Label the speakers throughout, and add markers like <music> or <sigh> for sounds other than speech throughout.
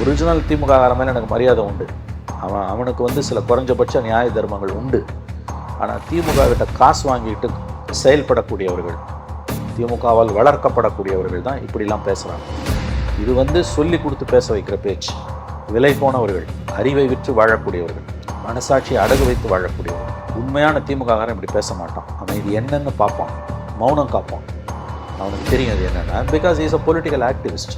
Speaker 1: Original திமுக மேலே எனக்கு மரியாதை உண்டு. அவன் அவனுக்கு வந்து சில குறைஞ்சபட்ச நியாய தர்மங்கள் உண்டு. ஆனால் திமுக கிட்ட காசு வாங்கிட்டு செயல்படக்கூடியவர்கள் திமுகவால் வளர்க்கப்படக்கூடியவர்கள் தான் இப்படிலாம் பேசுகிறாங்க இது வந்து சொல்லி கொடுத்து பேச வைக்கிற பேச்சு. விலை போனவர்கள் அறிவை விற்று வாழக்கூடியவர்கள் மனசாட்சியை அடகு வைத்து வாழக்கூடியவர்கள். உண்மையான திமுககாரன் இப்படி பேச மாட்டான். அவன் இது என்னென்னு பார்ப்பான். மௌனம் காப்பான். அவனுக்கு தெரியும் அது என்னென்னா because is a political activist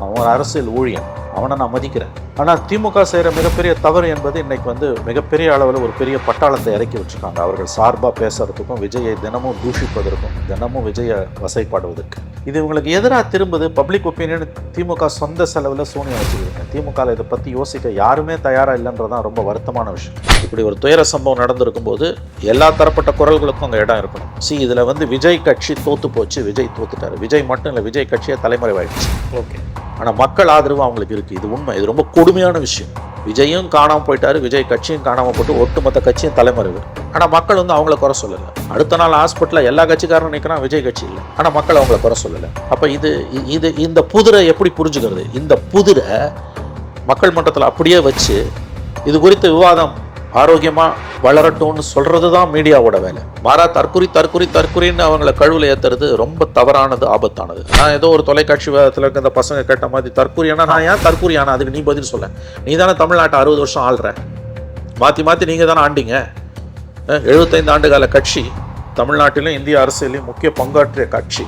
Speaker 1: அவன் ஒரு அரசியல் ஊழியன். அவனை நான் மதிக்கிறேன். ஆனால் திமுக செய்கிற மிகப்பெரிய தவறு என்பது இன்னைக்கு வந்து மிகப்பெரிய அளவில் ஒரு பெரிய பட்டாளத்தை இறக்கி வச்சுருக்காங்க. அவர்கள் சார்பாக பேசுறதுக்கும் விஜயை தினமும் தூஷிப்பதற்கும் தினமும் விஜயை வசைப்பாடுவதற்கு. இது இவங்களுக்கு எதிராக திரும்புது பப்ளிக் ஒப்பீனியன் திமுக சொந்த செலவில் சூனியம் வச்சுக்கிதுங்க திமுக இதை பற்றி யோசிக்க யாருமே தயாராக இல்லைன்றதான் ரொம்ப வருத்தமான விஷயம். இப்படி ஒரு துயர சம்பவம் நடந்திருக்கும் போது எல்லா தரப்பட்ட குரல்களுக்கும் அங்கே இடம் இருக்கணும். சி இதில் வந்து விஜய் கட்சி தோத்து போச்சு. விஜய் தோத்துட்டாரு. விஜய் மட்டும் இல்லை விஜய் கட்சியே தலைமறைவாயிடுச்சு.
Speaker 2: ஓகே
Speaker 1: ஆனால் மக்கள் ஆதரவு அவங்களுக்கு இருக்குது இது உண்மை. இது ரொம்ப கொடுமையான விஷயம். விஜயும் காணாமல் போயிட்டாரு. விஜய் கட்சியும் காணாமல் போட்டு ஒட்டுமொத்த கட்சியும் தலைமறைவு. ஆனால் மக்கள் வந்து அவங்கள குறை சொல்லலை. அடுத்த நாள் ஹாஸ்பிட்டலில் எல்லா கட்சிக்காரனும் நிற்கிறான் விஜய் கட்சி இல்லை. ஆனால் மக்கள் அவங்கள குறை சொல்லலை. அப்போ இது இது இந்த புதிரை எப்படி புரிஞ்சுக்கிறது? இந்த புதிரை மக்கள் மன்றத்தில் அப்படியே வச்சு இது குறித்த விவாதம் ஆரோக்கியமாக வளரட்டும்னு சொல்கிறது தான் மீடியாவோட வேலை. மாறா தற்குறி தற்குறி தற்குறின்னு அவங்கள கழுவில் ஏற்றுறது ரொம்ப தவறானது ஆபத்தானது. நான் ஏதோ ஒரு தொலைக்காட்சி விவாதத்தில் இருக்க இந்த பசங்க கேட்ட மாதிரி தற்குறியானா நான் ஏன் தற்குறியானா அதுக்கு நீ பதில் சொல்ல. நீ தானே தமிழ்நாட்டை அறுபது வருஷம் ஆள்ற. மாற்றி மாற்றி நீங்கள் தானே ஆண்டீங்க. அஹ், 75 ஆண்டு கால கட்சி தமிழ்நாட்டிலும் இந்திய அரசியலையும் முக்கிய பங்காற்றிய கட்சி.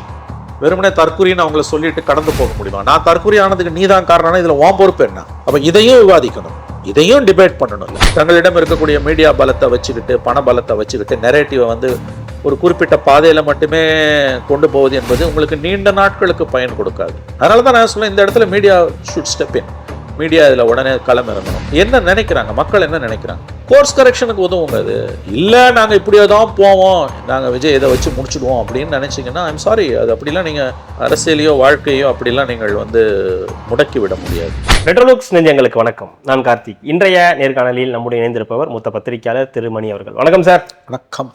Speaker 1: வெறுமனே தற்குறின்னு அவங்கள சொல்லிட்டு கடந்து போக முடியுமா? நான் தற்குறி ஆனதுக்கு நீ தான் காரணம்னா இதில் உன் பொறுப்பு என்ன? அப்போ இதையும் விவாதிக்கணும். இதையும் டிபேட் பண்ணணும். தங்களிடம் இருக்கக்கூடிய மீடியா பலத்தை வச்சுக்கிட்டு பண பலத்தை வச்சுக்கிட்டு நெரேட்டிவை வந்து ஒரு குறிப்பிட்ட பாதையில் மட்டுமே கொண்டு போவது என்பது உங்களுக்கு நீண்ட நாட்களுக்கு பயன் கொடுக்காது. அதனால தான் நான் சொல்ல இந்த இடத்துல media should step in media இதில் உடனே களம் இறங்கணும். என்ன நினைக்கிறாங்க? மக்கள் என்ன நினைக்கிறாங்க? கோர்ஸ் கரெக்ஷனுக்கு உதவுங்க அது இல்லை நாங்கள் இப்படியே தான் போவோம். நாங்கள் விஜய் இதை வச்சு முடிச்சுடுவோம் அப்படின்னு நினச்சிங்கன்னா ஐம் சாரி அது அப்படிலாம் நீங்கள் அரசியலையோ வாழ்க்கையோ அப்படிலாம் நீங்கள் வந்து முடக்கி விட முடியாது.
Speaker 2: ரெட்ரோலுக்ஸ் நெஞ்சங்களுக்கு வணக்கம். நான் கார்த்திக். இன்றைய நேர்காணலில் நம்முடைய இணைந்திருப்பவர் மூத்த பத்திரிகையாளர் திருமணி அவர்கள். வணக்கம் சார்.
Speaker 1: வணக்கம்.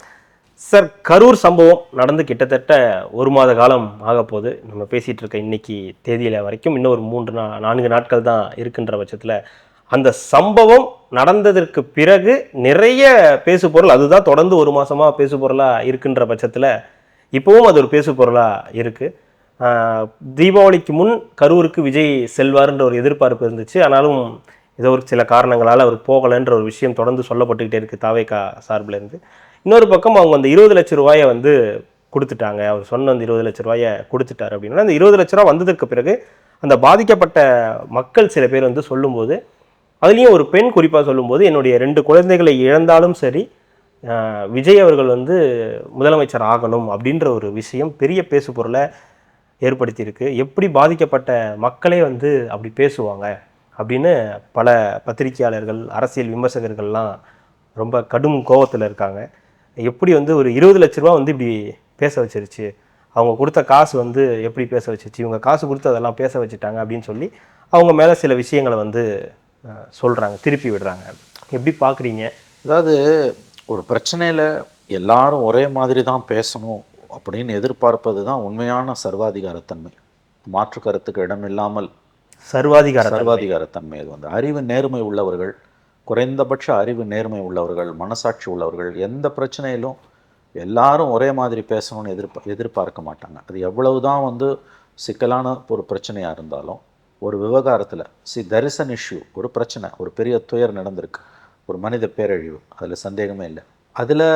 Speaker 2: சார் கரூர் சம்பவம் நடந்து கிட்டத்தட்ட ஒரு மாத காலம் ஆக போகுது நம்ம பேசிகிட்டு இருக்க இன்னைக்கு தேதியில் வரைக்கும் இன்னும் ஒரு மூன்று நா நான்கு நாட்கள் தான் இருக்கின்ற பட்சத்தில் அந்த சம்பவம் நடந்ததற்கு பிறகு நிறைய பேசு பொருள் அதுதான் தொடர்ந்து ஒரு மாதமாக பேசு பொருளாக இருக்கின்ற பட்சத்தில் இப்போவும் அது ஒரு பேசு பொருளாக இருக்குது தீபாவளிக்கு முன் கரூருக்கு விஜய் செல்வார்ன்ற ஒரு எதிர்பார்ப்பு இருந்துச்சு. ஆனாலும் ஏதோ ஒரு சில காரணங்களால் அவர் போகலைன்ற ஒரு விஷயம் தொடர்ந்து சொல்லப்பட்டுக்கிட்டே இருக்குது தாவேக்கா சார்பிலேருந்து. இன்னொரு பக்கம் அவங்க அந்த இருபது லட்ச ரூபாயை வந்து கொடுத்துட்டாங்க. அவர் சொன்ன அந்த இருபது லட்ச ரூபாயை கொடுத்துட்டாரு அப்படின்னா அந்த இருபது லட்ச ரூபா வந்ததுக்கு பிறகு அந்த பாதிக்கப்பட்ட மக்கள் சில பேர் வந்து சொல்லும்போது அதுலேயும் ஒரு பெண் குறிப்பாக சொல்லும்போது என்னுடைய ரெண்டு குழந்தைகளை இழந்தாலும் சரி விஜய் அவர்கள் வந்து முதலமைச்சர் ஆகணும் அப்படின்ற ஒரு விஷயம் பெரிய பேசு பொருளை ஏற்படுத்தியிருக்கு. எப்படி பாதிக்கப்பட்ட மக்களே வந்து அப்படி பேசுவாங்க அப்படின்னு பல பத்திரிகையாளர்கள் அரசியல் விமர்சகர்கள்லாம் ரொம்ப கடும் கோபத்தில் இருக்காங்க. எப்படி வந்து ஒரு இருபது லட்ச ரூபா வந்து இப்படி பேச வச்சிருச்சு? அவங்க கொடுத்த காசு வந்து எப்படி பேச வச்சிருச்சு? இவங்க காசு கொடுத்து அதெல்லாம் பேச வச்சுட்டாங்க அப்படின்னு சொல்லி அவங்க மேலே சில விஷயங்களை வந்து அஹ், சொல்றாங்க திருப்பி விடுறாங்க. எப்படி பார்க்குறீங்க
Speaker 1: அதாவது ஒரு பிரச்சனையில் எல்லாரும் ஒரே மாதிரி தான் பேசணும் அப்படின்னு எதிர்பார்ப்பது தான் உண்மையான சர்வாதிகாரத்தன்மை. மாற்று கருத்துக்கு இடமில்லாமல்
Speaker 2: சர்வாதிகார
Speaker 1: சர்வாதிகாரத்தன்மை அது வந்து. அறிவு நேர்மை உள்ளவர்கள் குறைந்தபட்ச அறிவு நேர்மை உள்ளவர்கள் மனசாட்சி உள்ளவர்கள் எந்த பிரச்சனையிலும் எல்லாரும் ஒரே மாதிரி பேசணும்னு எதிர்ப்ப எதிர்பார்க்க மாட்டாங்க. அது எவ்வளவு தான் வந்து சிக்கலான ஒரு பிரச்சனையாக இருந்தாலும் ஒரு விவகாரத்தில் சி தரிசன் இஷ்யூ ஒரு பிரச்சனை ஒரு பெரிய துயர் நடந்திருக்கு ஒரு மனித பேரழிவு அதில் சந்தேகமே இல்லை. அதில்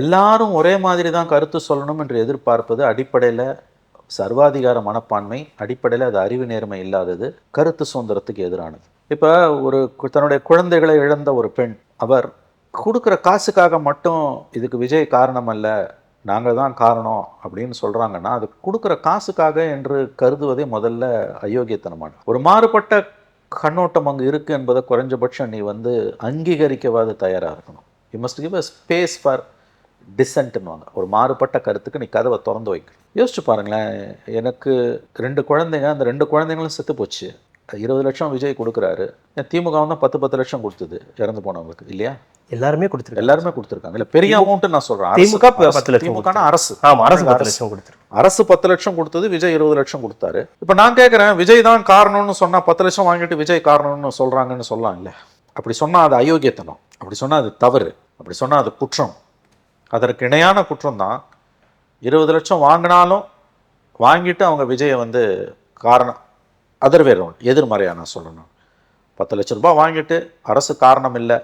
Speaker 1: எல்லாரும் ஒரே மாதிரி தான் கருத்து சொல்லணும் என்று எதிர்பார்ப்பது அடிப்படையில் சர்வாதிகார மனப்பான்மை அடிப்படையில் அது அறிவு நேர்மை இல்லாதது கருத்து சுதந்திரத்துக்கு எதிரானது. இப்போ ஒரு தன்னுடைய குழந்தைகளை இழந்த ஒரு பெண் அவர் கொடுக்குற காசுக்காக மட்டும் இதுக்கு விஜய் காரணம் அல்ல நாங்கள் தான் காரணம் அப்படின்னு சொல்கிறாங்கன்னா அது கொடுக்குற காசுக்காக என்று கருதுவதே முதல்ல அயோக்கியத்தனமான. ஒரு மாறுபட்ட கண்ணோட்டம் அங்கே இருக்குது என்பதை குறைஞ்சபட்சம் நீ வந்து அங்கீகரிக்கவாது தயாராக இருக்கணும். You must give a space for டிசன்ட்னுவாங்க ஒரு மாறுபட்ட கருத்துக்கு நீ கதவை திறந்து வைக்க யோசிச்சு பாருங்களேன் எனக்கு ரெண்டு குழந்தைங்க அந்த ரெண்டு குழந்தைங்களும் செத்து போச்சு. இருபது லட்சம் விஜய் கொடுக்குறாரு. ஏன் திமுக தான் பத்து பத்து லட்சம் கொடுத்தது இறந்து போனவங்களுக்கு இல்லையா?
Speaker 2: எல்லாருமே கொடுத்துருக்காங்க.
Speaker 1: எல்லாருமே கொடுத்துருக்காங்க. இல்ல பெரிய அமௌண்ட் நான் சொல்றேன். அரசு-
Speaker 2: திமுக பத்து லட்சம்
Speaker 1: திமுகனா அரசு.
Speaker 2: ஆமா அரசு பத்து லட்சம் கொடுத்துருக்கு.
Speaker 1: அரசு பத்து லட்சம் கொடுத்தது விஜய் இருபது லட்சம் கொடுத்தாரு. இப்ப நான் கேட்கறேன் விஜய் தான் காரணம்னு சொன்னா பத்து லட்சம் வாங்கிட்டு விஜய் காரணம்னு சொல்றாங்கன்னு சொல்லலாம் இல்ல. அப்படி சொன்னா அது அயோக்கியத்தனம். அப்படி சொன்னா அது தவறு. அப்படி சொன்னா அது குற்றம். அதற்கு இணையான குற்றம் தான். இருபது லட்சம் வாங்கினாலும் வாங்கிட்டு அவங்க விஜயை வந்து காரணம் அதர்வே வேற எதிர்மறையாக நான் சொல்லணும். பத்து லட்ச ரூபாய் வாங்கிட்டு அரசு காரணம் இல்லை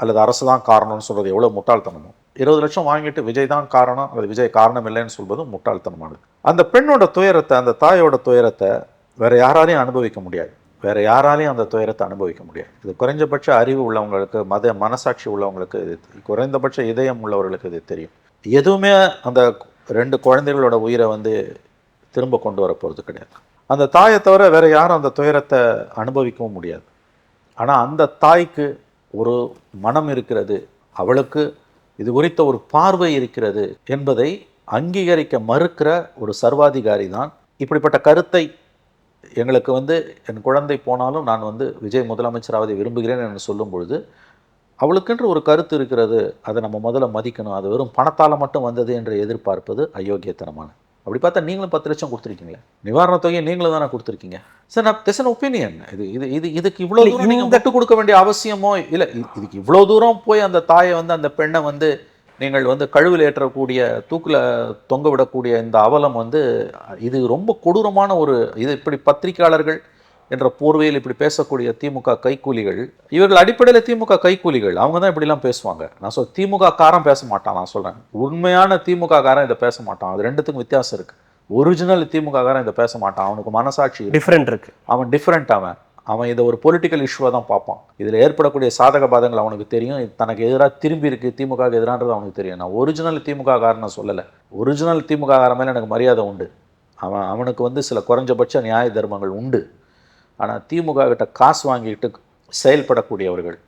Speaker 1: அல்லது அரசு தான் காரணம்னு சொல்கிறது எவ்வளோ முட்டாள்தனமோ? இருபது லட்சம் வாங்கிட்டு விஜய் தான் காரணம் அல்லது விஜய் காரணம் இல்லைன்னு சொல்வதும் முட்டாள்தனமானது. அந்த பெண்ணோட துயரத்தை அந்த தாயோட துயரத்தை வேறு யாராலையும் அனுபவிக்க முடியாது. வேறு யாராலையும் அந்த துயரத்தை அனுபவிக்க முடியாது. இது குறைஞ்சபட்ச அறிவு உள்ளவங்களுக்கு மத மனசாட்சி உள்ளவங்களுக்கு இது குறைந்தபட்ச இதயம் உள்ளவர்களுக்கு இது தெரியும். எதுவுமே அந்த ரெண்டு குழந்தைகளோட உயிரை வந்து திரும்ப கொண்டு வர போகிறது கிடையாது. அந்த தாயை தவிர வேற யாரும் அந்த துயரத்தை அனுபவிக்கவும் முடியாது. ஆனால் அந்த தாய்க்கு ஒரு மனம் இருக்கிறது. அவளுக்கு இது குறித்த ஒரு பார்வை இருக்கிறது என்பதை அங்கீகரிக்க மறுக்கிற ஒரு சர்வாதிகாரி தான். இப்படிப்பட்ட கருத்தை எங்களுக்கு வந்து என் குழந்தை போனாலும் நான் வந்து விஜய் முதலமைச்சராவதை விரும்புகிறேன் என்று சொல்லும் பொழுது அவளுக்கென்று ஒரு கருத்து இருக்கிறது. அதை நம்ம முதல்ல மதிக்கணும். அது வெறும் பணத்தால் மட்டும் வந்தது என்று எதிர்பார்ப்பது அயோக்கியத்தனமான அப்படி பார்த்தா நீங்களும் பத்து லட்சம் கொடுத்துருக்கீங்களே. நிவாரணத் தொகையை நீங்களும் தானே கொடுத்துருக்கீங்க. சார் நான் திசன் ஒப்பீனியன் இது இது இது இதுக்கு இவ்வளோ தூரம் நீங்கள் விட்டு கொடுக்க வேண்டிய அவசியமோ இல்லை இதுக்கு இவ்வளோ தூரம் போய் அந்த தாயை வந்து அந்த பெண்ணை வந்து நீங்கள் வந்து கழுவில் ஏற்றக்கூடிய தூக்கில் தொங்க விடக்கூடிய இந்த அவலம் வந்து இது ரொம்ப கொடூரமான ஒரு இது இப்படி பத்திரிக்கையாளர்கள் என்ற போர்வையில் இப்படி பேசக்கூடிய திமுக கைக்கூலிகள் இவர்கள் அடிப்படையில் திமுக கைக்கூலிகள் அவங்க தான் இப்படிலாம் பேசுவாங்க. நான் சொல் திமுக காரன் பேச மாட்டான் நான் சொல்கிறேன் உண்மையான திமுக காரன் இதை பேச மாட்டான். அது ரெண்டுத்துக்கும் வித்தியாசம் இருக்கு. ஒரிஜினல் திமுக காரன் இதை பேச மாட்டான். அவனுக்கு மனசாட்சி.
Speaker 2: டிஃப்ரெண்ட் இருக்கு.
Speaker 1: அவன் டிஃப்ரெண்ட் அவன். அவன் இதை ஒரு பொலிட்டிக்கல் இஷ்யூவாக தான் பார்ப்பான். இதில் ஏற்படக்கூடிய சாதக பாதங்கள் அவனுக்கு தெரியும். தனக்கு எதிராக திரும்பி இருக்கு திமுக எதிரான்றது அவனுக்கு தெரியும். நான் ஒரிஜினல் திமுக காரனை சொல்லலை. ஒரிஜினல் திமுக காரன் மேலே எனக்கு மரியாதை உண்டு. அவன் அவனுக்கு வந்து சில குறைஞ்சபட்ச நியாய தர்மங்கள் உண்டு. ஆனால் திமுக கிட்ட காசு வாங்கிட்டு செயல்படக்கூடியவர்கள்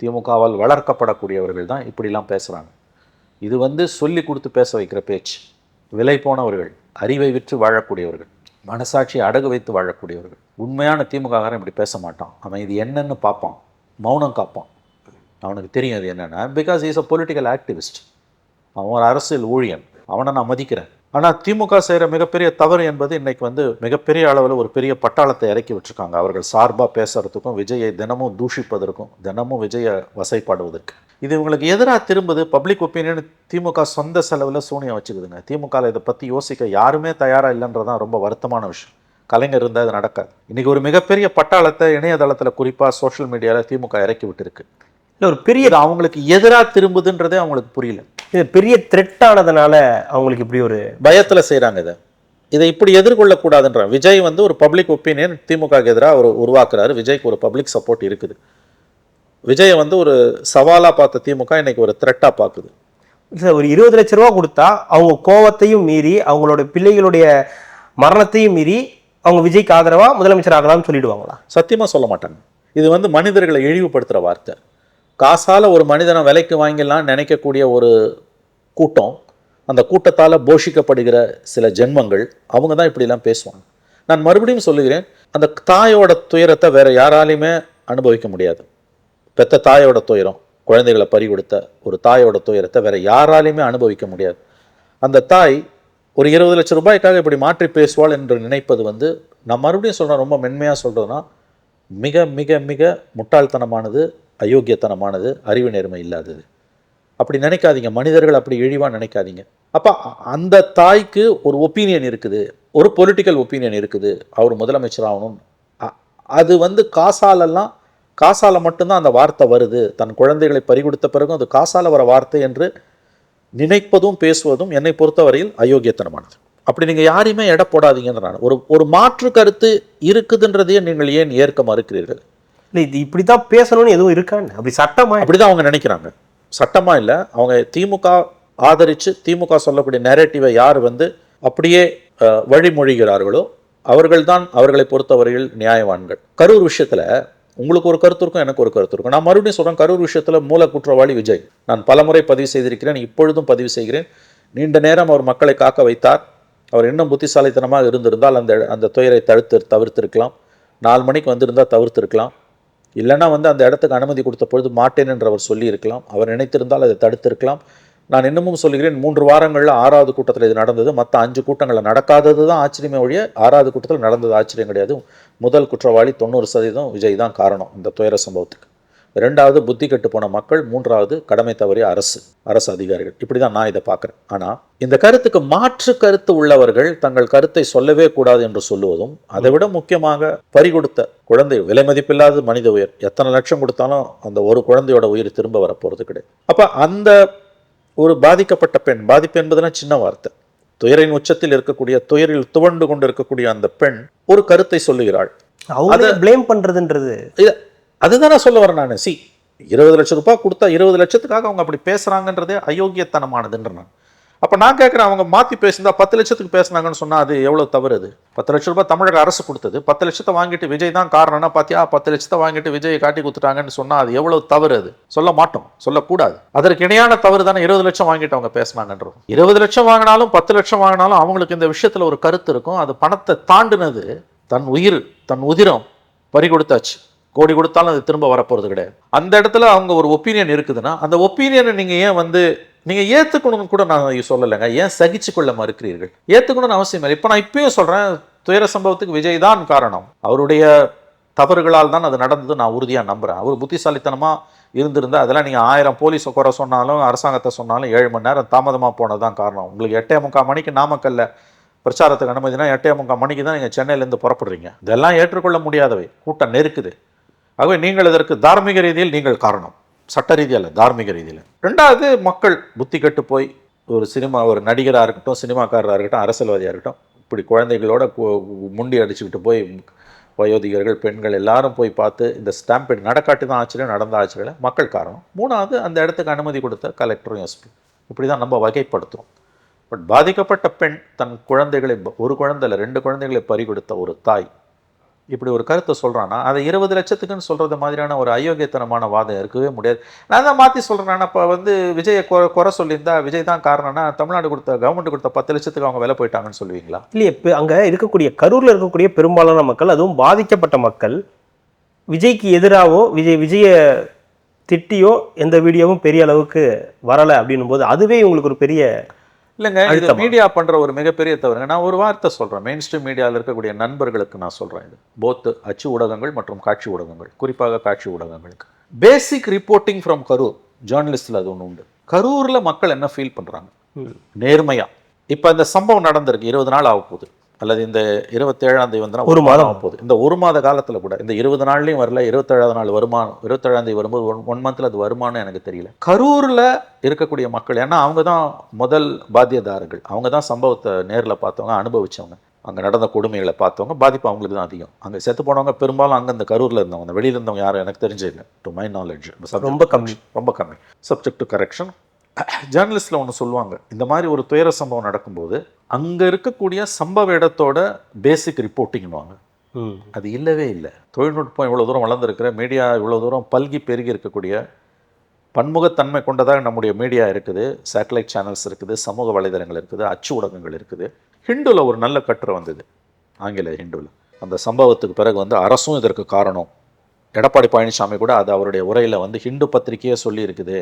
Speaker 1: திமுகவால் வளர்க்கப்படக்கூடியவர்கள் தான் இப்படிலாம் பேசுகிறாங்க இது வந்து சொல்லி கொடுத்து பேச வைக்கிற பேச்சு. விலை போனவர்கள் அறிவை விற்று வாழக்கூடியவர்கள் மனசாட்சியை அடகு வைத்து வாழக்கூடியவர்கள். உண்மையான திமுககாரன் இப்படி பேச மாட்டான். அவன் இது என்னன்னு பார்ப்பான். மௌனம் காப்பான். அவனுக்கு தெரியும் அது என்னென்னா because is a political activist அவன் ஒரு அரசியல் ஊழியன். அவனை நான் மதிக்கிறேன். ஆனால் திமுக செய்கிற மிகப்பெரிய தவறு என்பது இன்னைக்கு வந்து மிகப்பெரிய அளவில் ஒரு பெரிய பட்டாளத்தை இறக்கி விட்டுருக்காங்க. அவர்கள் சார்பாக பேசுறதுக்கும் விஜயை தினமும் தூஷிப்பதற்கும் தினமும் விஜயை வசைப்பாடுவதற்கு. இது இவங்களுக்கு எதிராக திரும்புது பப்ளிக் ஒப்பீனியன் திமுக சொந்த செலவில் சூனியம் வச்சுக்குதுங்க. திமுகவில் இதை பற்றி யோசிக்க யாருமே தயாராக இல்லைன்றதான் ரொம்ப வருத்தமான விஷயம். கலைஞர் இருந்தால் இது நடக்காது. இன்னைக்கு ஒரு மிகப்பெரிய பட்டாளத்தை இணையதளத்தில் குறிப்பாக சோஷியல் மீடியாவில் திமுக இறக்கி விட்டுருக்கு.
Speaker 2: இல்ல ஒரு பெரிய
Speaker 1: அவங்களுக்கு எதிராக திரும்புதுன்றதே அவங்களுக்கு புரியல.
Speaker 2: இது பெரிய த்ரெட் ஆனதுனால அவங்களுக்கு இப்படி ஒரு
Speaker 1: பயத்துல செய்றாங்க இதை. இதை இப்படி எதிர்கொள்ளக்கூடாதுன்ற விஜய் வந்து ஒரு பப்ளிக் ஒப்பீனியன் திமுக எதிராக ஒரு உருவாக்குறாரு. விஜய்க்கு ஒரு பப்ளிக் சப்போர்ட் இருக்குது. விஜயை வந்து ஒரு சவாலா பார்த்த திமுக இன்னைக்கு ஒரு த்ரெட்டா பார்க்குது.
Speaker 2: சார் ஒரு இருபது லட்ச ரூபா கொடுத்தா அவங்க கோவத்தையும் மீறி அவங்களோட பிள்ளைகளுடைய மரணத்தையும் மீறி அவங்க விஜய்க்கு ஆதரவா முதலமைச்சர் ஆகலாம்னு சொல்லிடுவாங்களா?
Speaker 1: சத்தியமா சொல்ல மாட்டாங்க. இது வந்து மனிதர்களை இழிவுபடுத்துற வார்த்தை. காசால் ஒரு மனிதனை விலைக்கு வாங்கிடலாம்னு நினைக்கக்கூடிய ஒரு கூட்டம் அந்த கூட்டத்தால் போஷிக்கப்படுகிற சில ஜென்மங்கள் அவங்க தான் இப்படிலாம் பேசுவாங்க. நான் மறுபடியும் சொல்லுகிறேன் அந்த தாயோட துயரத்தை வேற யாராலையுமே அனுபவிக்க முடியாது. பெத்த தாயோட துயரம் குழந்தைகளை பறி கொடுத்த ஒரு தாயோட துயரத்தை வேற யாராலையுமே அனுபவிக்க முடியாது. அந்த தாய் ஒரு இருபது லட்சம் ரூபாய்க்காக இப்படி மாற்றி பேசுவாள் என்று நினைப்பது வந்து நான் மறுபடியும் சொல்கிறேன் ரொம்ப மென்மையாக சொல்கிறதுனா மிக மிக மிக முட்டாள்தனமானது அயோக்கியத்தனமானது அறிவு நேர்மை இல்லாதது. அப்படி நினைக்காதீங்க. மனிதர்கள் அப்படி இழிவாக நினைக்காதீங்க. அப்போ அந்த தாய்க்கு ஒரு ஒப்பீனியன் இருக்குது. ஒரு பொலிட்டிக்கல் ஒப்பீனியன் இருக்குது. அவர் முதலமைச்சர் ஆகணும் அ- அது வந்து காசாலெல்லாம் காசால மட்டும்தான் அந்த வார்த்தை வருது. தன் குழந்தைகளை பறிகொடுத்த பிறகும் அது காசால வர வார்த்தை என்று நினைப்பதும் பேசுவதும் என்னை பொறுத்தவரையில் அயோக்கியத்தனமானது. அப்படி நீங்கள் யாரையுமே எடை போடாதீங்கன்றான் ஒரு ஒரு மாற்று கருத்து இருக்குதுன்றதையே நீங்கள் ஏன் ஏற்க மறுக்கிறீர்கள்?
Speaker 2: இல்லை இது இப்படி தான் பேசணும்னு எதுவும் இருக்கான்னு அப்படி சட்டமா
Speaker 1: அப்படிதான் அவங்க நினைக்கிறாங்க. சட்டமா இல்லை. அவங்க திமுக ஆதரித்து திமுக சொல்லக்கூடிய நேரட்டிவை யார் வந்து அப்படியே வழிமொழிகிறார்களோ அவர்கள்தான் அவர்களை பொறுத்தவரையில் நியாயவான்கள். கரூர் விஷயத்தில் உங்களுக்கு ஒரு கருத்து இருக்கும் எனக்கு ஒரு கருத்து இருக்கும். நான் மறுபடியும் சொல்கிறேன் கரூர் விஷயத்தில் மூல குற்றவாளி விஜய். நான் பலமுறை பதிவு செய்திருக்கிறேன் இப்பொழுதும் பதிவு செய்கிறேன். நீண்ட நேரம் அவர் மக்களை காக்க வைத்தார். அவர் இன்னும் புத்திசாலித்தனமாக இருந்திருந்தால் அந்த அந்த துயரை தடுத்து தவிர்த்திருக்கலாம். நாலு மணிக்கு வந்திருந்தால் தவிர்த்திருக்கலாம். இல்லைன்னா வந்து அந்த இடத்துக்கு அனுமதி கொடுத்த பொழுது மாட்டேன் என்று அவர் சொல்லியிருக்கலாம். அவர் நினைத்திருந்தால் அதை தடுத்திருக்கலாம். நான் இன்னமும் சொல்கிறேன் மூன்று வாரங்களில் ஆறாவது கூட்டத்தில் இது நடந்தது. மற்ற அஞ்சு கூட்டங்களில் நடக்காதது தான் ஆச்சரியமே ஒழிய ஆறாவது கூட்டத்தில் நடந்தது ஆச்சரியம் கிடையாது. முதல் குற்றவாளி தொண்ணூறு சதவீதம் விஜய் தான் காரணம். இந்த துயர சம்பவத்துக்கு. ரெண்டாவது புத்தி கெட்டு போன மக்கள் மூன்றாவது கடமை தவறிய அரசு அரசு அதிகாரிகள். இப்படி தான் நான் இதை பார்க்குறேன். ஆனால் இந்த கருத்துக்கு மாற்று கருத்து உள்ளவர்கள் தங்கள் கருத்தை சொல்லவே கூடாது என்று சொல்லுவதும் அதை விட முக்கியமாக பறி கொடுத்த குழந்தை விலை மதிப்பில்லாத மனித உயிர் எத்தனை லட்சம் கொடுத்தாலும் அந்த ஒரு குழந்தையோட உயிர் திரும்ப வரப்போகிறது கிடையாது. அப்போ அந்த ஒரு பாதிக்கப்பட்ட பெண் பாதிப்பு என்பதெல்லாம் சின்ன வார்த்தை. துயரின் உச்சத்தில் இருக்கக்கூடிய துயரில் துவண்டு கொண்டு இருக்கக்கூடிய அந்த பெண் ஒரு கருத்தை சொல்லுகிறாள்.
Speaker 2: அவங்களே ப்ளேம் பண்றதுன்றது.
Speaker 1: அதுதான் சொல்ல வரேன் நான். சி இருபது லட்சம் ரூபாய் கொடுத்தா இருபது லட்சத்துக்காக அவங்க அப்படி பேசுகிறாங்கன்றதே அயோக்கியத்தனமானதுன்ற நான். அப்போ நான் கேட்குறேன் அவங்க மாற்றி பேசியிருந்தா பத்து லட்சத்துக்கு பேசுனாங்கன்னு சொன்னால் அது எவ்வளோ தவறு அது? பத்து லட்சம் ரூபாய் தமிழக அரசு கொடுத்தது. பத்து லட்சத்தை வாங்கிட்டு விஜய் தான் காரணம்னா பார்த்தியா பத்து லட்சத்தை வாங்கிட்டு விஜயை காட்டி கொடுத்துட்டாங்கன்னு சொன்னா அது எவ்வளோ தவறு அது? சொல்ல மாட்டோம் சொல்லக்கூடாது. அதற்கு இணையான தவறு தானே இருபது லட்சம் வாங்கிட்டு அவங்க பேசுனாங்கன்றது இருபது லட்சம் வாங்கினாலும் பத்து லட்சம் வாங்கினாலும் அவங்களுக்கு இந்த விஷயத்தில் ஒரு கருத்து இருக்கும். அது பணத்தை தாண்டினது தன் உயிர் தன் உதிரம் பறி கொடுத்தாச்சு கோடி கொடுத்தாலும் அது திரும்ப வரப்போகிறது கிடையாது. அந்த இடத்துல அவங்க ஒரு ஒப்பீனியன் இருக்குதுன்னா அந்த ஒப்பீனியனை நீங்கள் ஏன் வந்து நீங்கள் ஏற்றுக்கணும்னு கூட நான் சொல்லலைங்க. ஏன் சகிச்சு கொள்ள மறுக்கிறீர்கள்? ஏற்றுக்கணும்னு அவசியம் இல்லை. இப்போ நான் இப்பயும் சொல்கிறேன் துயர சம்பவத்துக்கு விஜய் தான் காரணம். அவருடைய தவறுகளால் தான் அது நடந்தது நான் உறுதியாக நம்புகிறேன் அவர் புத்திசாலித்தனமாக இருந்திருந்தால் அதெல்லாம் நீங்கள் ஆயிரம் போலீஸை குறை சொன்னாலும் அரசாங்கத்தை சொன்னாலும் ஏழு மணி நேரம் தாமதமாக போனது தான் காரணம். உங்களுக்கு எட்டே முக்கால் மணிக்கு நாமக்கல்ல பிரச்சாரத்துக்கு அனுமதினா எட்டே முக்கால் மணிக்கு தான் நீங்கள் சென்னையிலேருந்து புறப்படுறீங்க. இதெல்லாம் ஏற்றுக்கொள்ள முடியாதவை. கூட்டம் நெருக்குது. ஆகவே நீங்கள் இதற்கு தார்மீக ரீதியில் நீங்கள் காரணம். சட்ட ரீதியில் தார்மீக ரீதியில். ரெண்டாவது மக்கள் புத்தி கெட்டு போய் ஒரு சினிமா ஒரு நடிகராக இருக்கட்டும் சினிமாக்காரராக இருக்கட்டும் அரசியல்வாதியாக இருக்கட்டும் இப்படி குழந்தைகளோட முண்டி அடிச்சுக்கிட்டு போய் வயோதிகர்கள் பெண்கள் எல்லாரும் போய் பார்த்து இந்த ஸ்டாம்பேட் நடக்காட்டி தான் ஆச்சரியம் நடந்த ஆச்சரியம் மக்கள் காரணம். மூணாவது அந்த இடத்துக்கு அனுமதி கொடுத்த கலெக்டரும் எஸ்பி இப்படி தான் நம்ம வகைப்படுத்துவோம் பட் பாதிக்கப்பட்ட பெண் தன் குழந்தைகளை ஒரு குழந்தை இல்லை ரெண்டு குழந்தைகளை பறி கொடுத்த ஒரு தாய் இப்படி ஒரு கருத்தை சொல்கிறான்னா அதை இருபது லட்சத்துக்குன்னு சொல்றது மாதிரியான ஒரு அயோக்கியத்தனமான வாதம் இருக்கவே முடியாது. நான் தான் மாற்றி சொல்கிறேன் இப்போ வந்து விஜயை குறை குறை சொல்லியிருந்தா விஜய் தான் காரணம்னா தமிழ்நாடு கொடுத்த கவர்மெண்ட் கொடுத்த பத்து லட்சத்துக்கு அவங்க விலை போயிட்டாங்கன்னு சொல்லுவீங்களா?
Speaker 2: இல்லையே இப்போ அங்கே இருக்கக்கூடிய கரூரில் இருக்கக்கூடிய பெரும்பாலான மக்கள் அதுவும் பாதிக்கப்பட்ட மக்கள் விஜய்க்கு எதிராகவோ விஜய் விஜய திட்டியோ எந்த வீடியோவும் பெரிய அளவுக்கு வரலை அப்படின்னும் போது அதுவே இவங்களுக்கு ஒரு பெரிய
Speaker 1: இல்லைங்க இது? மீடியா பண்ற ஒரு மிகப்பெரிய தவறுங்க. நான் ஒரு வார்த்தை சொல்றேன். மெயின் ஸ்ட்ரீம் மீடியாவில் இருக்கக்கூடிய நண்பர்களுக்கு நான் சொல்றேன் இது. போத் அச்சு ஊடகங்கள் மற்றும் காட்சி ஊடகங்கள். குறிப்பாக காட்சி ஊடகங்களுக்கு. பேசிக் ரிப்போர்ட்டிங் ஃப்ரம் கரூர் ஜேர்னலிஸ்ட்ல அது ஒன்று உண்டு. கரூர்ல மக்கள் என்ன ஃபீல் பண்றாங்க? நேர்மையா. இப்போ இந்த சம்பவம் நடந்திருக்கு. இருபது நாள் ஆக போகுது அல்லது இந்த இருபத்தேழாம் தேதி வந்து
Speaker 2: ஒரு மாதம்.
Speaker 1: போகுது இந்த ஒரு மாத காலத்துல கூட இந்த இருபது நாள்லயும் வரல இருபத்தேழாவது நாள் வருமானம் இருபத்தேழாம் தேதி வரும்போது ஒன் ஒன் மந்த்ல அது வருமானம் எனக்கு தெரியல. கரூர்ல இருக்கக்கூடிய மக்கள் ஏன்னா அவங்க தான் முதல் பாத்தியதாரர்கள். அவங்க தான் சம்பவத்தை நேர்ல பார்த்தவங்க அனுபவிச்சவங்க. அங்க நடந்த கொடுமைகளை பார்த்தவங்க பாதிப்பு அவங்களுக்கு தான் அதிகம். அங்க செத்து போனவங்க பெரும்பாலும் அங்க இந்த கரூர்ல இருந்தவங்க வெளியில இருந்தவங்க யாரும் எனக்கு தெரிஞ்சது டு மை நாலேஜ்
Speaker 2: ரொம்ப கம்மி.
Speaker 1: ரொம்ப கம்மி. சப்ஜெக்ட் டு கரெக்ஷன் <clears throat> ஜேர்னலிஸ்டில் ஒன்று சொல்லுவாங்க. இந்த மாதிரி ஒரு துயர சம்பவம் நடக்கும்போது அங்கே இருக்கக்கூடிய சம்பவ இடத்தோட பேசிக் ரிப்போர்ட்டிங்னுவாங்க. அது இல்லவே இல்லை. தொழில்நுட்பம் இவ்வளோ தூரம் வளர்ந்துருக்கிற மீடியா இவ்வளோ தூரம் பல்கி பெருகி இருக்கக்கூடிய பன்முகத்தன்மை கொண்டதாக நம்முடைய மீடியா இருக்குது. சேட்டலைட் சேனல்ஸ் இருக்குது சமூக வலைதளங்கள் இருக்குது அச்சு ஊடகங்கள் இருக்குது. ஹிந்துல ஒரு நல்ல கட்டுரை வந்தது. ஆங்கில ஹிந்துல. அந்த சம்பவத்துக்கு பிறகு வந்து அரசும் இதற்கு காரணம். எடப்பாடி பழனிசாமி கூட அது அவருடைய உரையில் வந்து ஹிந்து பத்திரிக்கையே சொல்லி இருக்குது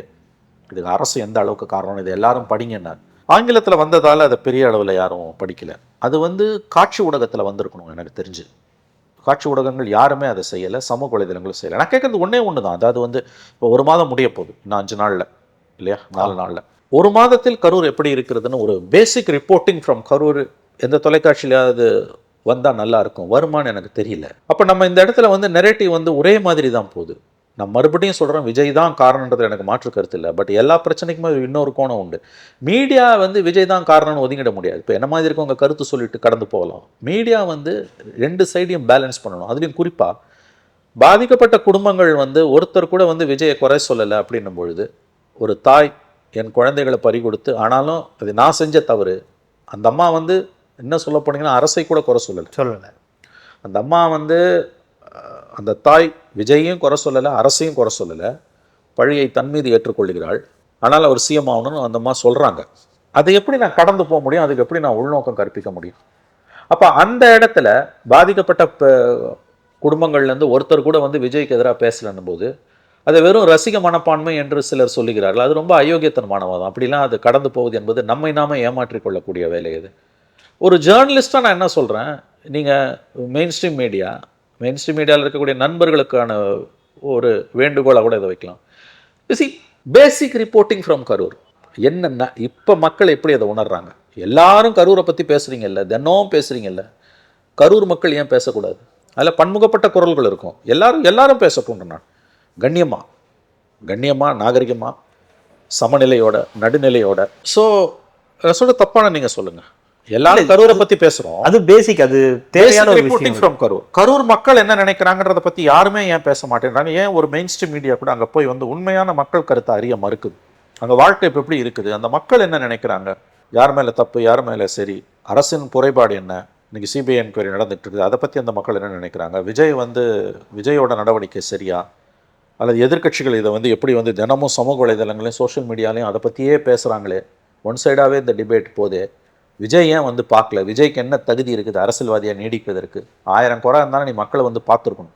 Speaker 1: இதுக்கு அரசு எந்த அளவுக்கு காரணம்? இது எல்லாரும் படிங்கன்னார் ஆங்கிலத்தில் வந்ததால் அதை பெரிய அளவில் யாரும் படிக்கல. அது வந்து காட்சி ஊடகத்தில் வந்திருக்கணும் எனக்கு தெரிஞ்சு. காட்சி ஊடகங்கள் யாருமே அதை செய்யலை சமூக வலைதளங்களும் செய்யலை. நான் கேட்குறது ஒன்றே ஒன்று தான் அதாவது வந்து இப்போ ஒரு மாதம் முடிய போகுது இன்னும் அஞ்சு நாளில் இல்லையா? நாலு நாளில். ஒரு மாதத்தில் கரூர் எப்படி இருக்கிறதுன்னு ஒரு பேசிக் ரிப்போர்ட்டிங் ஃப்ரம் கரூர் எந்த தொலைக்காட்சியிலாவது வந்தால் நல்லா இருக்கும். வருமான்னு எனக்கு தெரியல. அப்போ நம்ம இந்த இடத்துல வந்து நெரேட்டிவ் வந்து ஒரே மாதிரி தான் போகுது. நான் மறுபடியும் சொல்கிறேன் விஜய் தான் காரணன்றது எனக்கு மாற்று கருத்து இல்லை. பட் எல்லா பிரச்சனைக்குமே இன்னொரு கோணம் உண்டு. மீடியா வந்து விஜய் தான் காரணம்னு ஒதுங்கிட முடியாது. இப்போ என்ன மாதிரி இருக்கவங்க கருத்து சொல்லிட்டு கடந்து போகலாம்? மீடியா வந்து ரெண்டு சைடையும் பேலன்ஸ் பண்ணணும். அதுலேயும் குறிப்பாக பாதிக்கப்பட்ட குடும்பங்கள் வந்து ஒருத்தர் கூட வந்து விஜயை குறை சொல்லலை அப்படின்னும் பொழுது ஒரு தாய் என் குழந்தைகளை பறி கொடுத்து ஆனாலும் அது நான் செஞ்ச தவறு. அந்த அம்மா வந்து என்ன சொல்ல போனீங்கன்னா அரசை கூட குறை சொல்லலை.
Speaker 2: சொல்லலை.
Speaker 1: அந்த அம்மா வந்து அந்த தாய் விஜயையும் குறை சொல்லலை அரசையும் குறை சொல்லலை. பழியை தன் மீது ஏற்றுக்கொள்கிறாள். ஆனால் அவர் சிஎம் ஆகணும்னு அந்த அம்மா சொல்கிறாங்க அதை எப்படி நான் கடந்து போக முடியும்? அதுக்கு எப்படி நான் உள்நோக்கம் கற்பிக்க முடியும்? அப்போ அந்த இடத்துல பாதிக்கப்பட்ட குடும்பங்கள்லேருந்து ஒருத்தர் கூட வந்து விஜய்க்கு எதிராக பேசலன்னும் போது அதை வெறும் ரசிக மனப்பான்மை என்று சிலர் சொல்லுகிறார்கள். அது ரொம்ப அயோக்கியத்தனமானவாதம் அப்படிலாம் அது கடந்து போகுது என்பது நம்மை நாம ஏமாற்றிக்கொள்ளக்கூடிய வேலை இது. ஒரு ஜேர்னலிஸ்ட்டாக நான் என்ன சொல்கிறேன் நீங்கள் மெயின் ஸ்ட்ரீம் மீடியா மெயின்ஸ்ட் மீடியாவில் இருக்கக்கூடிய நண்பர்களுக்கான ஒரு வேண்டுகோளாக கூட இதை வைக்கலாம். See basic reporting from Karur என்னென்ன இப்போ மக்கள் எப்படி அதை உணர்றாங்க? எல்லாரும் கரூரை பற்றி பேசுகிறீங்கல்ல தினமும் பேசுகிறீங்கல்ல கரூர் மக்கள் ஏன் பேசக்கூடாது? அதில் பன்முகப்பட்ட குரல்கள் இருக்கும். எல்லாரும் எல்லாரும் பேசட்டும் நான். கண்ணியமாக கண்ணியமாக நாகரிகமாக சமநிலையோட நடுநிலையோட? ஸோ சொல்ல தப்பான நீங்கள் சொல்லுங்கள் எல்லாரும் கரூரை பற்றி பேசுகிறோம்
Speaker 2: அது பேசிக் அது தேவையான ஒரு
Speaker 1: ரிப்போர்ட்டிங் ஃப்ரம் கரூர். கரூர் மக்கள் என்ன நினைக்கிறாங்கன்றத பத்தி யாருமே ஏன் பேச மாட்டேங்கிறாங்க ஏன் ஒரு மெயின் ஸ்ட்ரீம் மீடியா கூட அங்க போய் வந்து உண்மையான மக்கள் கருத்தை அறிய மறுக்குது? அங்க வாழ்க்கை இப்ப எப்படி இருக்குது? அந்த மக்கள் என்ன நினைக்கிறாங்க? யார் மேல தப்பு யார் மேல சரி? அரசின் குறைபாடு என்ன? இன்னைக்கு சிபிஐ என்கொயரி நடந்துட்டு இருக்குது. அதை பத்தி அந்த மக்கள் என்ன நினைக்கிறாங்க? விஜய் வந்து விஜயோட நடவடிக்கை சரியா? அல்லது எதிர்க்கட்சிகள் இதை வந்து எப்படி வந்து தினமும் சமூக வலைதளங்களையும் சோஷியல் மீடியாலையும் அதை பற்றியே பேசுகிறாங்களே ஒன் சைடாகவே இந்த டிபேட் போதே. விஜய் ஏன் வந்து பார்க்கல? விஜய்க்கு என்ன தகுதி இருக்குது? அரசியல்வாதியாக நீடிப்பதற்கு. ஆயிரம் குறை இருந்தாலும் நீ மக்களை வந்து பார்த்துருக்கணும்.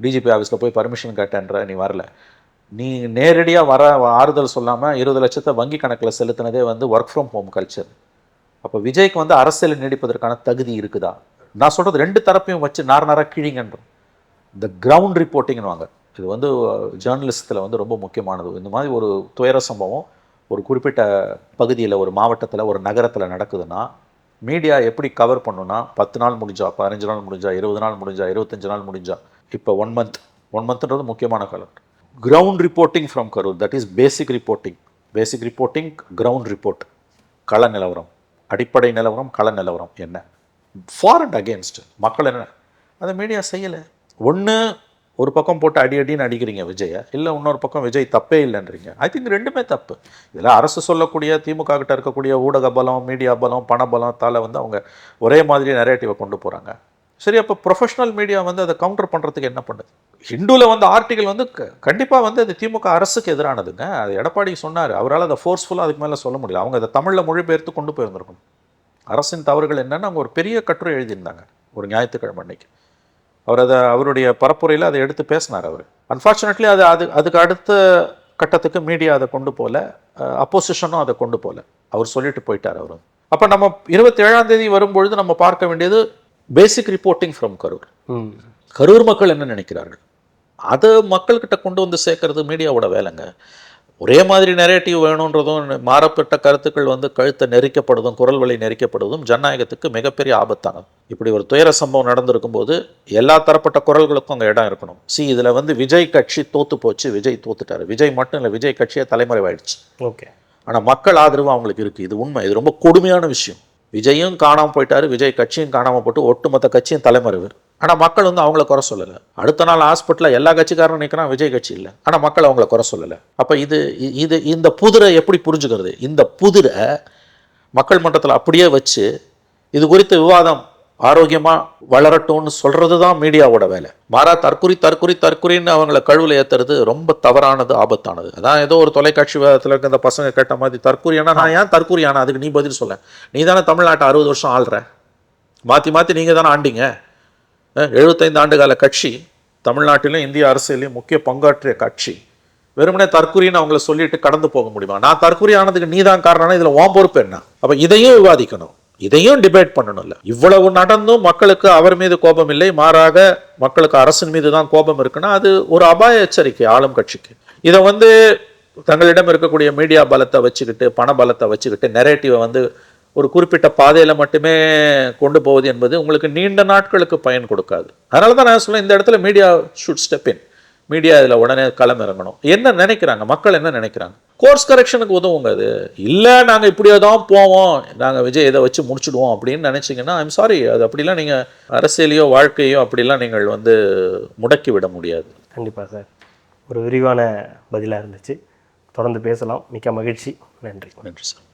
Speaker 1: டிஜிபி ஆஃபீஸில் போய் பர்மிஷன் கேட்டேன்ற நீ வரல. நீ நேரடியாக வர ஆறுதல் சொல்லாமல் இருபது லட்சத்தை வங்கி கணக்கில் செலுத்தினதே வந்து ஒர்க் ஃப்ரம் ஹோம் கல்ச்சர் அப்போ விஜய்க்கு வந்து அரசியல் நீடிப்பதற்கான தகுதி இருக்குதா? நான் சொல்கிறது ரெண்டு தரப்பையும் வச்சு நார் நாராக கிழிங்கன்றோம். இந்த கிரவுண்ட் ரிப்போர்ட்டிங்னு வாங்க இது வந்து uh, ஜேர்னலிஸ்டில் வந்து ரொம்ப முக்கியமானது. இந்த மாதிரி ஒரு துயர சம்பவம் ஒரு குறிப்பிட்ட பகுதியில் ஒரு மாவட்டத்தில் ஒரு நகரத்தில் நடக்குதுன்னா மீடியா எப்படி கவர் பண்ணுன்னா பத்து நாள் முடிஞ்சா பதினஞ்சு நாள் முடிஞ்சா இருபது நாள் முடிஞ்சா இருபத்தஞ்சு நாள் முடிஞ்சா இப்போ ஒன் மந்த் ஒன் மந்த்ன்றது முக்கியமான காலம் ground reporting from Karur that is basic reporting basic reporting ground report கள நிலவரம். அடிப்படை நிலவரம் கள நிலவரம் என்ன? ஃபார் அண்ட் அகேன்ஸ்ட் மக்கள் என்ன? அதை மீடியா செய்யலை. ஒன்று ஒரு பக்கம் போட்டு அடி அடின்னு அடிக்கிறீங்க விஜயை இல்லை இன்னொரு பக்கம் விஜய் தப்பே இல்லைன்றீங்க. ஐ திங்க் ரெண்டுமே தப்பு. இதில் அரசு சொல்லக்கூடிய திமுக கிட்ட இருக்கக்கூடிய ஊடக பலம் மீடியா பலம் பண பலத்தால் வந்து அவங்க ஒரே மாதிரி நரேட்டிவை கொண்டு போகிறாங்க சரி அப்போ ப்ரொஃபஷனல் மீடியா வந்து அதை கவுண்டர் பண்ணுறதுக்கு என்ன பண்ணுது? ஹிந்துவில் வந்து ஆர்டிகல் வந்து கண்டிப்பாக வந்து அது திமுக அரசுக்கு எதிரானதுங்க. அது எடப்பாடி சொன்னார். அவரால் அதை ஃபோர்ஸ்ஃபுல்லாக அதுக்கு மேலே சொல்ல முடியல. அவங்க அதை தமிழில் மொழிபெயர்த்து கொண்டு போயிருந்திருக்கணும். அரசின் தவறுகள் என்னென்னா அவங்க ஒரு பெரிய கட்டுரை எழுதியிருந்தாங்க. ஒரு ஞாயிற்றுக்கிழமை அன்னைக்கு. அவர் அதை அவருடைய பரப்புரையில் அதை எடுத்து பேசினார் அவர். அன்ஃபார்ச்சுனேட்லி அது அது அதுக்கு அடுத்த கட்டத்துக்கு மீடியா அதை கொண்டு போல அப்போசிஷனும் அதை கொண்டு போல. அவர் சொல்லிட்டு போயிட்டார் அவர் அப்போ நம்ம இருபத்தி ஏழாம் தேதி வரும்பொழுது நம்ம பார்க்க வேண்டியது basic reporting from Karur. Karur மக்கள் என்ன நினைக்கிறார்கள்? அதை மக்கள்கிட்ட கொண்டு வந்து சேர்க்கறது மீடியாவோட வேலைங்க. ஒரே மாதிரி நெரேட்டிவ் வேணுன்றதும் மாறப்பட்ட கருத்துக்கள் வந்து கழுத்தை நெரிக்கப்படுவதும் குரல் வழி நெரிக்கப்படுவதும் ஜனநாயகத்துக்கு மிகப்பெரிய ஆபத்தானது. இப்படி ஒரு துயர சம்பவம் நடந்திருக்கும் போது எல்லா தரப்பட்ட குரல்களுக்கும் அங்கே இடம் இருக்கணும். சி இதில் வந்து விஜய் கட்சி தோத்து போச்சு விஜய் தோத்துட்டாரு. விஜய் மட்டும் இல்லை விஜய் கட்சியே தலைமறைவாயிடுச்சு.
Speaker 2: ஓகே.
Speaker 1: ஆனால் மக்கள் ஆதரவு அவங்களுக்கு இருக்குது இது உண்மை. இது ரொம்ப கொடுமையான விஷயம். விஜயும் காணாமல் போயிட்டாரு விஜய் கட்சியும் காணாமல் போட்டு ஒட்டுமொத்த கட்சியும் தலைமறைவு. ஆனால் மக்கள் வந்து அவங்கள குறை சொல்லலை. அடுத்த நாள் ஹாஸ்பிட்டலில் எல்லா கட்சிக்காரனும் நிற்கிறான் விஜய் கட்சி இல்லை. ஆனால் மக்கள் அவங்கள குறை சொல்லலை. அப்போ இது இது இந்த புதிரை எப்படி புரிஞ்சுக்கிறது? இந்த புதிரை மக்கள் மன்றத்தில் அப்படியே வச்சு இது குறித்த விவாதம் ஆரோக்கியமாக வளரட்டும்னு சொல்கிறது தான் மீடியாவோட வேலை. மாறா தற்குறி தற்குறி தற்குறின்னு அவங்கள கழுவில் ஏற்றுறது ரொம்ப தவறானது ஆபத்தானது. அதான் ஏதோ ஒரு தொலைக்காட்சி விவாதத்தில் இருக்க இந்த பசங்க கேட்ட மாதிரி தற்குறியானா நான் ஏன் தற்குறியானா அதுக்கு நீ பதில் சொல்ல. நீ தானே தமிழ்நாட்டை அறுபது வருஷம் ஆள்ற. மாற்றி மாற்றி நீங்கள் தானே ஆண்டீங்க. அஹ், 75 ஆண்டு கால கட்சி தமிழ்நாட்டிலும் இந்திய அரசியலையும் முக்கிய பங்காற்றிய கட்சி. வெறுமனே தற்குறின்னு அவங்கள சொல்லிட்டு கடந்து போக முடியுமா? நான் தற்குறி ஆனதுக்கு நீ தான் காரணம்னா இதில் ஓம் பொறுப்பு என்ன? அப்போ இதையும் விவாதிக்கணும். இதையும் டிபேட் பண்ணணும்ல. இவ்வளவு நடந்தும் மக்களுக்கு அவர் மீது கோபம் இல்லை மாறாக மக்களுக்கு அரசின் மீது தான் கோபம் இருக்குன்னா அது ஒரு அபாய எச்சரிக்கை ஆளும் கட்சிக்கு. இதை வந்து தங்களிடம் இருக்கக்கூடிய மீடியா பலத்தை வச்சுக்கிட்டு பண பலத்தை வச்சுக்கிட்டு நெரேட்டிவை வந்து ஒரு குறிப்பிட்ட பாதையில் மட்டுமே கொண்டு போவது என்பது உங்களுக்கு நீண்ட நாட்களுக்கு பயன் கொடுக்காது. அதனால தான் நான் சொல்ல இந்த இடத்துல media should step in media இதில் உடனே களம் இறங்கணும் என்ன நினைக்கிறாங்க? மக்கள் என்ன நினைக்கிறாங்க? கோர்ஸ் கரெக்ஷனுக்கு உதவுங்க அது இல்லை நாங்கள் இப்படியே தான் போவோம். நாங்கள் விஜய் இதை வச்சு முடிச்சுடுவோம் அப்படின்னு நினச்சிங்கன்னா ஐம் சாரி அது அப்படிலாம் நீங்கள் அரசியலையோ வாழ்க்கையோ அப்படிலாம் நீங்கள் வந்து முடக்கி விட முடியாது.
Speaker 2: கண்டிப்பாக சார். ஒரு விரிவான பதிலாக இருந்துச்சு. தொடர்ந்து பேசலாம். மிக்க மகிழ்ச்சி. நன்றி.
Speaker 1: நன்றி சார்.